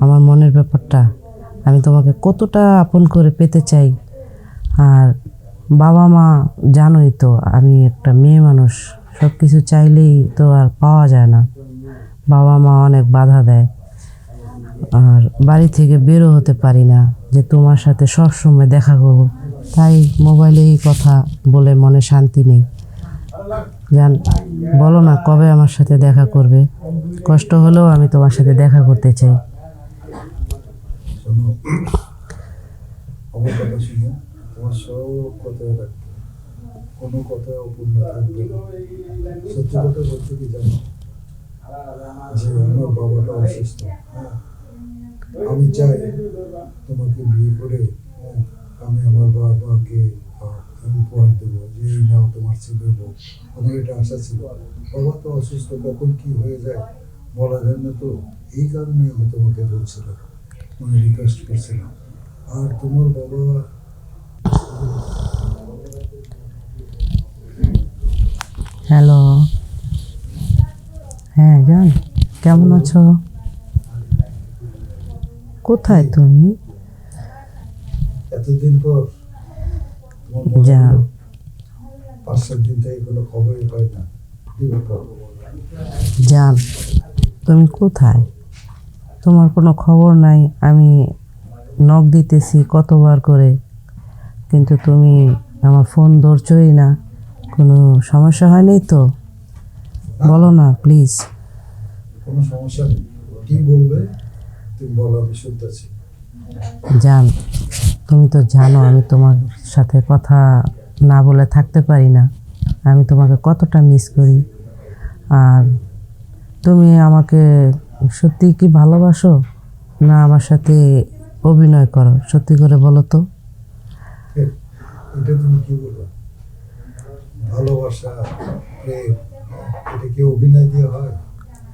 আমার মনের ব্যাপারটা, আমি তোমাকে কতটা আপন করে পেতে চাই। আর বাবা মা জানোই তো, আমি একটা মেয়ে মানুষ সব কিছু চাইলেই তো আর পাওয়া যায় না। বাবা মা অনেক বাধা দেয়। আর বাড়ি থেকে বেরো হতে পারি না যে তোমার সাথে সব সময় দেখা করব। তাই মোবাইলেই কথা বলে মনে শান্তি নেই। জান, বলো না কবে আমার সাথে দেখা করবে? কষ্ট হলেও আমি তোমার সাথে দেখা করতে চাই। আমার কথা শুনো তোমার সব কথা রাখবে কোনো কথা অপূর্ণ থাকবে সত্যি কথা বলতে কি জানো? যে আমার বাবাটা অসুস্থ। আমি চাই তোমাকে বিয়ে করে হ্যাঁ, আমি আমার বাবাকে উপহার দেবো। যে এই নাও তোমার ছেলের বউ আমার এটা আশা ছিল। বাবা তো অসুস্থ কখন কি হয়ে যায় বলা যায় না তো। এই কারণে আমি তোমাকে বলছিলাম। মানে রিকোয়েস্ট করছিলাম আর তোমার বাবা হ্যালো হ্যাঁ জান কেমন আছো? কোথায় তুমি? এতদিন পর যা। পাঁচ সাত দিন থেকে কোনো খবরই পাই না। কি ব্যাপার? জান তুমি কোথায়? তোমার কোনো খবর নাই আমি নখ দিতেছি কতবার করে কিন্তু তুমি আমার ফোন ধরছই না কোনো সমস্যা হয়নি তো? বলো না প্লিজ কোনো সমস্যা কি বলবে? তুমি বলো আমি শুনতেছি। জান তুমি তো জানো আমি তোমার সাথে কথা না বলে থাকতে পারি না। আমি তোমাকে কতটা মিস করি। আর তুমি আমাকে সত্যি কি ভালোবাসো? না আমার সাথে অভিনয় করো। সত্যি করে বলো তো। এটা তুমি কি বলবে? ভালোবাসা প্রেম এটা কি অভিনয় দিয়ে হয়?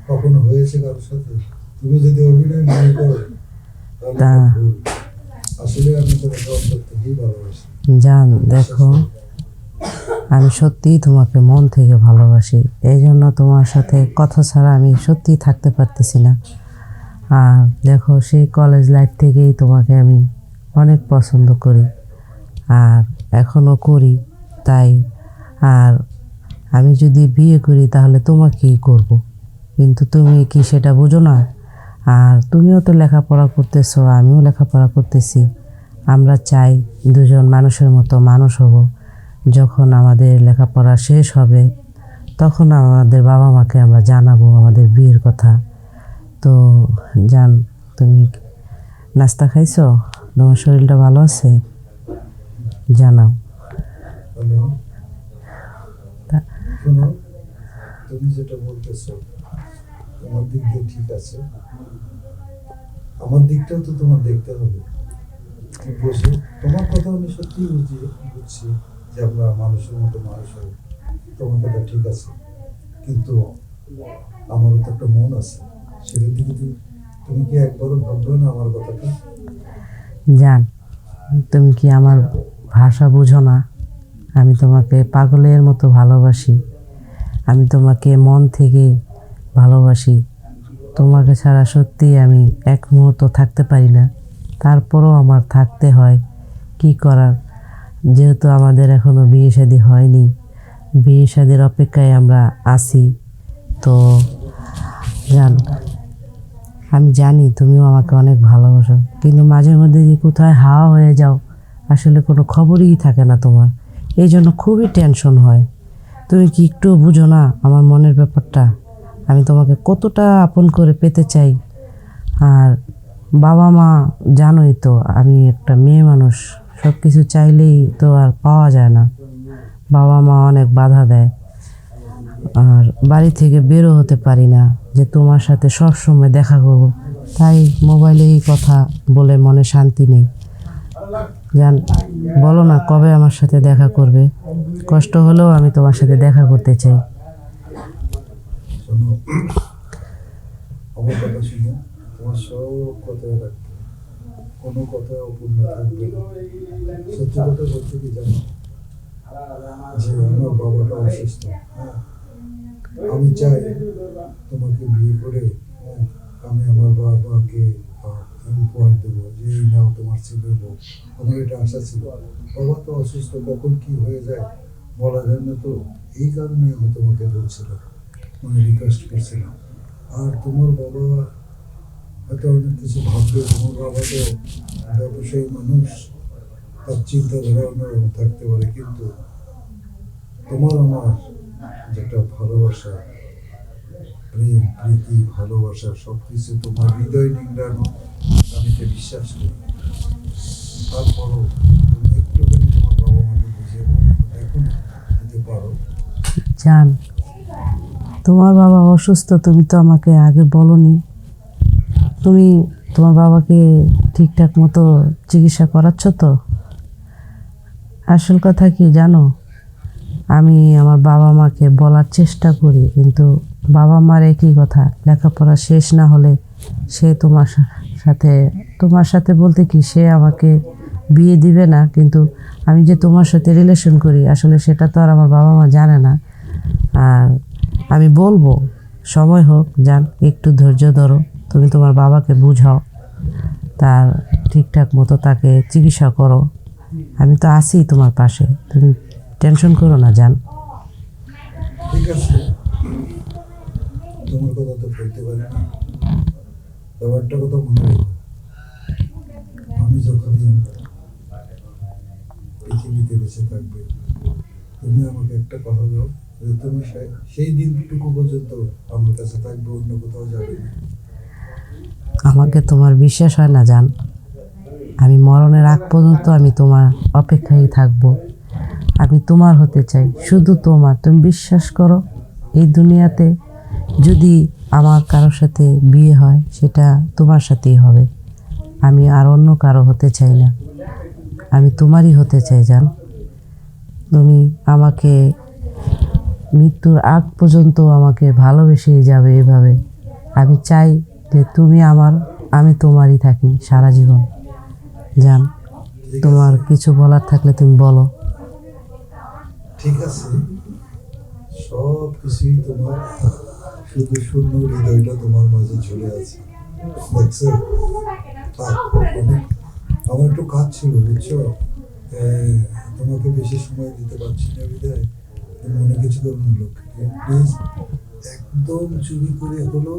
কখনো হয়েছে কারোর সাথে? তুমি যদি অভিনয় মনে করো তা- আসলে আমি তোমাকে অন্তর থেকেই ভালোবাসি? জান দেখো। আমি সত্যিই তোমাকে মন থেকে ভালোবাসি। এই জন্য তোমার সাথে কথা ছাড়া আমি সত্যিই থাকতে পারতেছি না। আর দেখো, সেই কলেজ লাইফ থেকেই তোমাকে আমি অনেক পছন্দ করি আর এখনও করি, তাই আর আমি যদি বিয়ে করি তাহলে তোমাকেই করব। কিন্তু তুমি কি সেটা বোঝো না? আর তুমিও তো লেখাপড়া করতেছো, আমিও লেখাপড়া করতেছি। আমরা চাই দুজন মানুষের মতো মানুষ হব। যখন আমাদের লেখাপড়া শেষ হবে তখন আমাদের বাবা মাকে আমরা জানাব আমাদের বিয়ের কথা। তো জান তুমি নাস্তা খাইছো? তোমার শরীরটা ভালো আছে? জানাও। তুমি যেটা বলতেছো তোমার দিক দিয়ে ঠিক আছে। আমার দিকটাও তো তোমার দেখতে হবে। বুঝো তোমার কথা আমি সত্যিই বুঝি বুঝছি। যে আমরা মানুষের মতো মানুষ হই তোমার কথা ঠিক আছে। কিন্তু আমারও তো একটা মন আছে। দিকে তুমি তুমি কি একবারও ভাববে না আমার কথাটা? জান, তুমি কি আমার ভাষা বুঝো না? আমি তোমাকে পাগলের মতো ভালোবাসি। আমি তোমাকে মন থেকে ভালোবাসি। তোমাকে ছাড়া সত্যি আমি এক মুহূর্ত থাকতে পারি না। তারপরও আমার থাকতে হয়। কি করার? যেহেতু আমাদের এখনও বিয়ে শাদী হয়নি, বিয়ে শাদির অপেক্ষায় আমরা আছি। তো জান, আমি জানি তুমিও আমাকে অনেক ভালোবাসো, কিন্তু মাঝে মধ্যে যে কোথায় হাওয়া হয়ে যাও, আসলে কোনো খবরই থাকে না তোমার। এই জন্য খুবই টেনশন হয়। তুমি কি একটু বুঝো না আমার মনের ব্যাপারটা? আমি তোমাকে কতটা আপন করে পেতে চাই। আর বাবা মা জানোই তো, আমি একটা মেয়ে মানুষ। সব কিছু চাইলেই তো আর পাওয়া যায় না। বাবা মা অনেক বাধা দেয়। আর বাড়ি থেকে বেরো হতে পারি না যে তোমার সাথে সব সময় দেখা করব। তাই মোবাইলেই কথা বলে মনে শান্তি নেই। জান, বলো না কবে আমার সাথে দেখা করবে? কষ্ট হলেও আমি তোমার সাথে দেখা করতে চাই। তোমার সব কথা কোনো কথা অপূর্ণ থাকবে সত্যি কথা বলতে কি জানো? যে আমার বাবাটা অসুস্থ। হ্যাঁ আমি চাই তোমাকে বিয়ে করে হ্যাঁ, আমি আমার বাবাকে আহ, ছিল হোক আমার এটা আশা ছিল। বাবা তো অসুস্থ কখন কি হয়ে যায় বলা যায় না তো। এই কারণে আমি তোমাকে বলছিলাম মানে রিকোয়েস্ট করছিলাম। আর তোমার বাবা হয়তো অনেক কিছু ভাববে তো ব্যবসায়ী মানুষ তার চিন্তাধারা অন্যরকম থাকতে পারে, কিন্তু তোমার আমার যেটা ভালোবাসা, প্রেম, প্রীতি, ভালোবাসা সব কিছু তোমার হৃদয় নিংড়ানো, আমি তো বিশ্বাস করি। তারপরও তুমি একটুখানি তোমার বাবা মাকে বুঝিয়ে দেখো যদি পারো। তোমার বাবা অসুস্থ, তুমি তো আমাকে আগে বলনি। তুমি তোমার বাবাকে ঠিকঠাক মতো চিকিৎসা করাচ্ছ তো? আসল কথা কি জানো? আমি আমার বাবা মাকে বলার চেষ্টা করি, কিন্তু বাবা মার একই কথা, লেখাপড়া শেষ না হলে সে তোমার সাথে তোমার সাথে বলতে কি সে আমাকে বিয়ে দিবে না, কিন্তু আমি যে তোমার সাথে রিলেশন করি, আসলে সেটা তো আর আমার বাবা মা জানে না। আর আমি বলব, সময় হোক, যান, একটু ধৈর্য ধরো। তুমি তোমার বাবাকে বুঝাও, তার ঠিকঠাক মতো তাকে চিকিৎসা করো। আমি তো আছি তোমার পাশে, তুমি টেনশন করো না, যান। ঠিক আছে। তোমার কথা তো বলতে পারি না। তবে কথা মনে আমি যতদিন পৃথিবীতে বেঁচে থাকবে, তুমি আমাকে একটা কথা দাও যে তুমি সেই দিনটুকু পর্যন্ত আমার কাছে থাকবে, অন্য কোথাও যাবে না। আমাকে তোমার বিশ্বাস হয় না, জান। আমি মরণের আগ পর্যন্ত আমি তোমার অপেক্ষায় থাকব। আমি তোমার হতে চাই, শুধু তোমার। তুমি বিশ্বাস করো, এই দুনিয়াতে যদি আমার কারোর সাথে বিয়ে হয়, সেটা তোমার সাথেই হবে। আমি আর অন্য কারও হতে চাই না। আমি তোমারই হতে চাই, জান। তুমি আমাকে মৃত্যুর আগ পর্যন্ত আমাকে ভালোবেসেই যাবে এভাবে। আমি চাই যে তুমি আমার, আমি তোমারই থাকি সারা জীবন। যান তোমার কিছু বলার থাকলে তুমি বলো। ঠিক আছে। সব কিছুই তোমার, শুধু শূন্য হৃদয়টা তোমার মাঝে ঝুলে আছে। দেখছ আমার একটু কাজ ছিল, বুঝছ? তোমাকে বেশি সময় দিতে পারছি না বিদায়। মনে কিছু লোক প্লিজ একদম চুরি করে হলো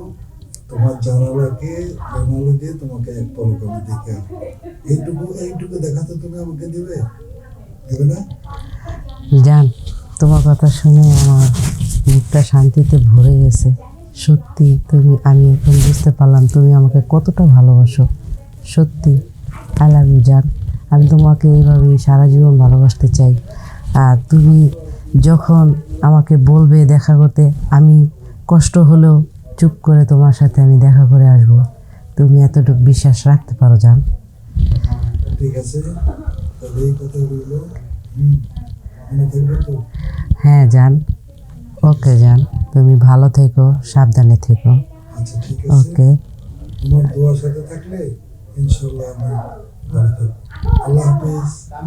তোমার জানালাকে, জানালা দিয়ে তোমাকে এক পলক আমি দেখে আনব। এইটুকু এইটুকু দেখাতে তুমি আমাকে দিবে? দেবে না? জান, তোমার কথা শুনে আমার মুখটা শান্তিতে ভরে গেছে। সত্যি, তুমি, আমি এখন বুঝতে পারলাম তুমি আমাকে কতটা ভালোবাসো। সত্যি আই লাভ ইউ জান। আমি তোমাকে এইভাবেই সারা জীবন ভালোবাসতে চাই। আর তুমি যখন আমাকে বলবে দেখা করতে, আমি কষ্ট হলেও চুপ করে তোমার সাথে আমি দেখা করে আসব। তুমি এতটুকু বিশ্বাস রাখতে পারো জান। ঠিক আছে হ্যাঁ জান। ওকে জান। তুমি ভালো থেকো সাবধানে থেকো। আচ্ছা ওকে।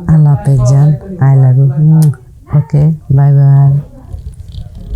আল্লাহ হাফেজ। জান। I love you. Okay bye bye.